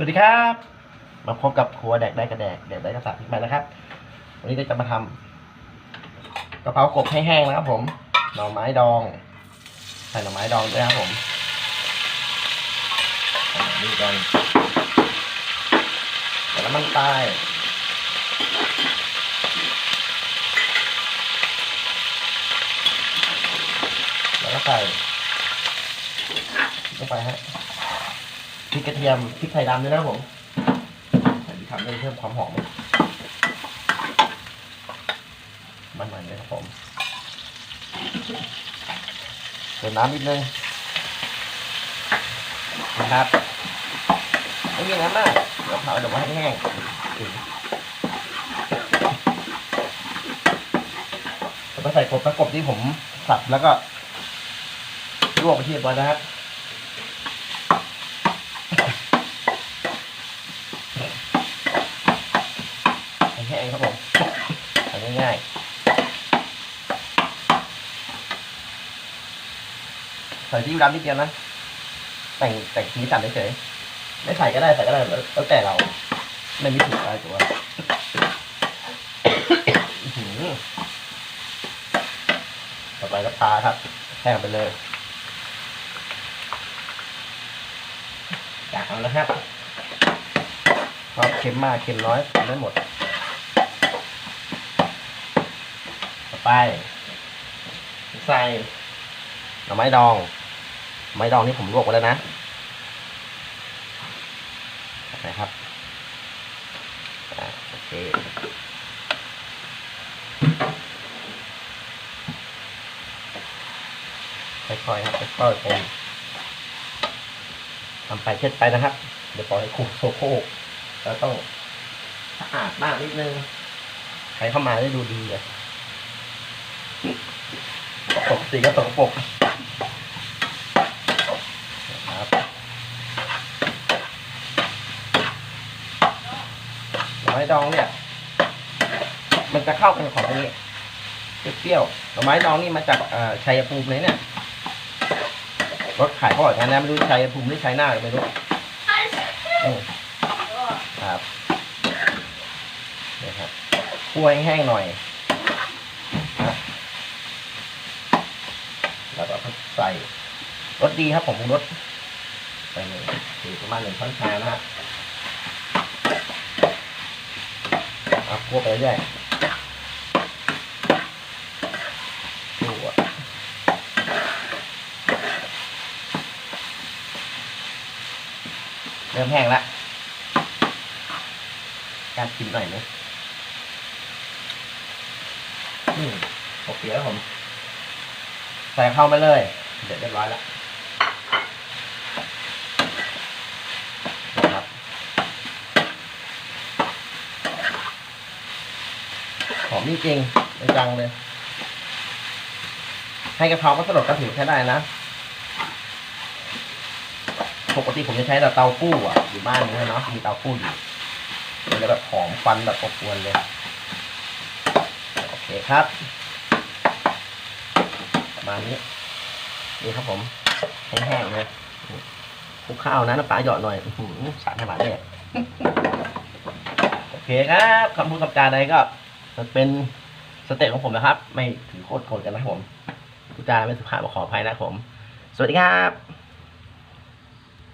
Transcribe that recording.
สวัสดีครับ มาพบกับครัวแดกได้กระแดกแดกได้กระสับพริกไปนะครับ วันนี้ก็จะมาทำกะเพรากบให้แห้งนะครับ ผม หน่อไม้ดอง ใส่หน่อไม้ดองด้วยครับผมอ่าดูกันใส่น้ำมันใต้แล้วก็ใส่ลงไปฮะ พริกกระเทียมพริกไทยดำด้วยนะครับผมใส่พริกทำเพิ่มความหอมมันๆเลยครับผมเติมน้ำนิดนึงนะครับไม่มีน้ำมากเดี๋ยวเผาเดี๋ยวไว้ให้แห้งแล้วก็ใส่กบประกบที่ผมสับแล้วก็ลวกไปที่เรียบร้อยนะครับ แห้งๆครับผมทำ ง่ายๆใส่ที่ยูดำนิดเดียวนะ แต่งแต่งสีสันเฉยๆไม่ใส่ก็ได้ใส่ก็ได้แล้วแต่เรา ไม่มีผิดอะไรตัวอื้อหือต่อไปก็ปลาครับแห้งไปเลยอยากเอาแล้วครับชอบเค็มมากเค็มน้อยทำได้หมด ต่อ ไป ใส่หน่อไม้ดอง ไม้ดองนี่ผมลวกไว้แล้วนะนะครับอ่าโอเคค่อยๆครับค่อยๆคนทำไปเช็ดไปนะครับ เดี๋ยวปล่อยให้คุกโซโคกแล้วต้องสะอาดมากนิดนึง ใครเข้ามาได้ดูดีเลย ปกติก็ตกปรกครับไม้ดองเนี่ย มันจะเข้ากันของอันนี้เปรี้ยวๆไม้ดองนี่มาจากชัยภูมิเลยเนี่ยรถขายเขาบอกอย่างนั้นนะไม่รู้ชัยภูมิหรือชัยนาทไม่รู้ครับนี่ครับคั่วให้แห้งหน่อย แล้วก็ ใส่รสดีครับผมรสใส่หนึ่งถือประมาณหนึ่งช้อนชานะฮะเอาคั่วไปเรื่อยคั่วเริ่มแห้งแล้วการชิมหน่อยไหมอืมโอเคแล้วผม ใส่เข้ามาเลย เดี๋ยวเรียบร้อยแล้วนะครับหอมจริงๆไม่จังเลย ให้กระเพราก็สลดกระถิ่นใช้ได้นะ ปกติผมจะใช้แต่เตากู้อะ อยู่บ้านนี้เนาะ มีเตากู้อยู่มันจะแบบหอมควันแบบอบอวนเลย โอเคครับ ประมาณนี้ นี่ครับผมแห้งๆนะคลุกข้าวนะน้ำปลาหยอดหน่อยสารให้หวารขนาดนี้โอเคครับคำพูดคำจาใดก็เป็นสเต็ปของผมนะครับ ไม่ถือโคตรโกรธกันนะครับผมพูดจาไม่สุภาพขออภัยนะครับผม สวัสดีครับ